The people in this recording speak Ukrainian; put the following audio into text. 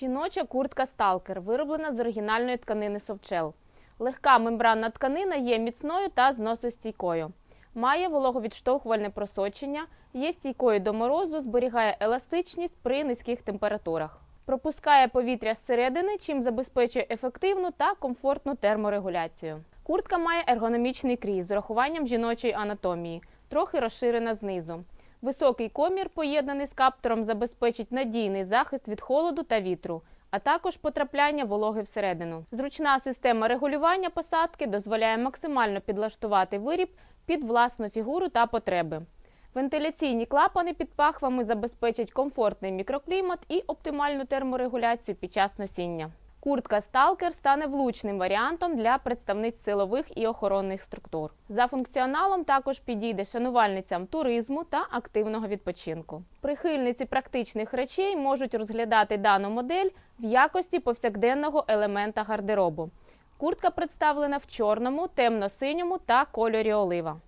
Жіноча куртка Сталкер вироблена з оригінальної тканини совчел. Легка мембранна тканина є міцною та зносостійкою. Має вологовідштовхувальне просочення, є стійкою до морозу, зберігає еластичність при низьких температурах. Пропускає повітря зсередини, чим забезпечує ефективну та комфортну терморегуляцію. Куртка має ергономічний крій з урахуванням жіночої анатомії, трохи розширена знизу. Високий комір, поєднаний з каптором, забезпечить надійний захист від холоду та вітру, а також потрапляння вологи всередину. Зручна система регулювання посадки дозволяє максимально підлаштувати виріб під власну фігуру та потреби. Вентиляційні клапани під пахвами забезпечать комфортний мікроклімат і оптимальну терморегуляцію під час носіння. Куртка Сталкер стане влучним варіантом для представниць силових і охоронних структур. За функціоналом також підійде шанувальницям туризму та активного відпочинку. Прихильниці практичних речей можуть розглядати дану модель в якості повсякденного елемента гардеробу. Куртка представлена в чорному, темно-синьому та кольорі олива.